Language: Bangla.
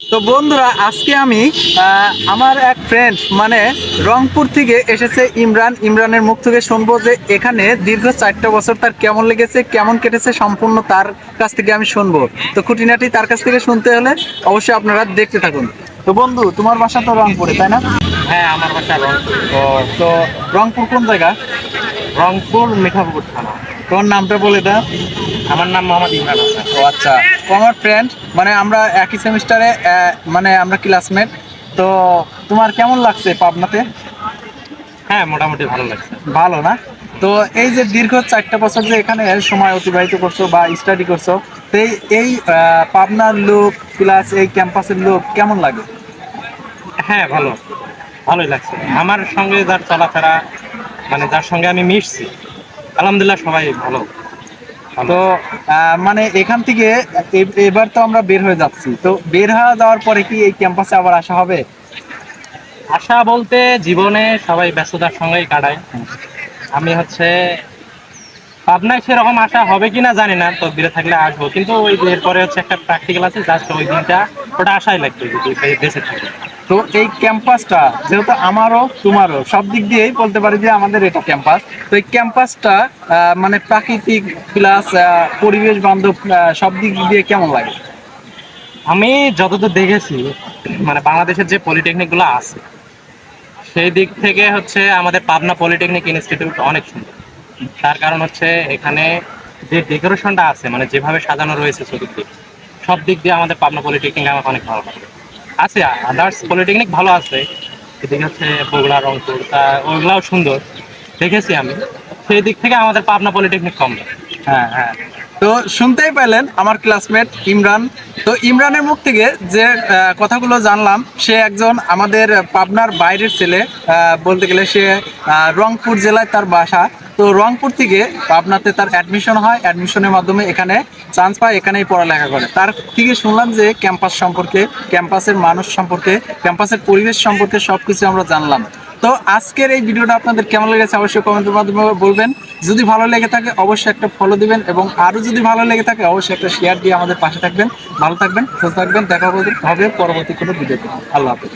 তো বন্ধুরা আজকে আমি আমার এক ফ্রেন্ড মানে রংপুর থেকে এসেছে ইমরান। ইমরানের মুখ থেকে শুনব যে এখানে দীর্ঘ চারটা বছর তার কেমন লেগেছে কেমন কেটেছে সম্পূর্ণ তার কাছ থেকে আমি শুনব। তো খুঁটিনাটি তার কাছ থেকে শুনতে হলে অবশ্যই আপনারা দেখতে থাকুন। তো বন্ধু তোমার বাসা তো রংপুরে তাই না? হ্যাঁ আমার বাসা রংপুর। তো রংপুর কোন জায়গা? রংপুর মিঠাপুকুর থানা। তোমার নামটা বলে দাও। আমার নাম মোহাম্মদ ইমরান হাসান। ও আচ্ছা তো আমার ফ্রেন্ড মানে আমরা একই সেমিস্টারে মানে আমরা ক্লাসমেট তো তোমার কেমন লাগছে পাবনাতে? হ্যাঁ মোটামুটি ভালো লাগছে। ভালো না? তো এই যে দীর্ঘ চারটা বছর যে এখানে সময় অতিবাহিত করছ বা স্টাডি করছ তো এই এই পাবনার লোক প্লাস এই ক্যাম্পাসের লোক কেমন লাগে? হ্যাঁ ভালো। ভালোই লাগছে। আমার সঙ্গে যার চলাফেরা মানে যার সঙ্গে আমি মিশছি আলহামদুলিল্লাহ সবাই ভালো। তো মানে এখান থেকে এবার তো আমরা বের হয়ে যাচ্ছি। তো বের হয়ে যাওয়ার পরে কি এই ক্যাম্পাসে আবার আসা হবে? আশা বলতে জীবনে সবাই ব্যস্ততার সঙ্গেই কাটায়। আমি হচ্ছে পাবনায় সেরকম আশা হবে কিনা জানি না তো দূরে থাকলে আসব। কিন্তু ওই এরপরে হচ্ছে একটা প্র্যাকটিক্যাল আছে জাস্ট ওই দিনটা, ওটা আশাই লাগবে, যদি বেঁচে থাকে। তো এই ক্যাম্পাসটা যেহেতু আমারও, তোমারও, সব দিক দিয়েই বলতে পারি যে আমাদের এটা ক্যাম্পাস তো এই ক্যাম্পাসটা মানে প্রাকৃতিক প্লাস পরিবেশ বান্ধব সব দিক দিয়ে কেমন লাগে? আমি যতদূর দেখেছি মানে বাংলাদেশের যে পলিটেকনিকগুলো আছে, সেই দিক থেকে হচ্ছে আমাদের পাবনা পলিটেকনিক ইনস্টিটিউট অনেক সুন্দর। তার কারণ হচ্ছে এখানে যে ডেকোরেশনটা আছে মানে যেভাবে সাজানো রয়েছে চতুর্দিক, সব দিক দিয়ে আমাদের পাবনা পলিটেকনিক আমাকে অনেক ভালো লাগে। আছে আদার্স পলিটেকনিক ভালো আছে। এদিকে হচ্ছে বগুড়া, রংপুর, তা ওইগুলাও সুন্দর। দেখেছি আমি। সেই দিক থেকে আমাদের পাবনা পলিটেকনিক কম। হ্যাঁ হ্যাঁ। তো শুনতেই পেলেন আমার ক্লাসমেট ইমরান। তো ইমরানের মুখ থেকে যে কথাগুলো জানলাম, সে একজন আমাদের পাবনার বাইরের ছেলে। বলতে গেলে সে রংপুর জেলায় তার বাসা। তো রংপুর থেকে পাবনাতে তার অ্যাডমিশন হয়। অ্যাডমিশনের মাধ্যমে এখানে চান্স পায়, এখানেই পড়ালেখা করে। তার থেকে শুনলাম যে ক্যাম্পাস সম্পর্কে ক্যাম্পাসের মানুষ সম্পর্কে ক্যাম্পাসের পরিবেশ সম্পর্কে সব কিছু আমরা জানলাম। তো আজকের এই ভিডিওটা আপনাদের কেমন লেগেছে অবশ্যই কমেন্টের মাধ্যমে বলবেন। যদি ভালো লেগে থাকে, অবশ্যই একটা ফলো দিবেন এবং আরও যদি ভালো লেগে থাকে, অবশ্যই একটা শেয়ার দিয়ে আমাদের পাশে থাকবেন। ভালো থাকবেন, সুস্থ থাকবেন। দেখা হবে পরবর্তী কোনো ভিডিওতে আল্লাহ হাফেজ।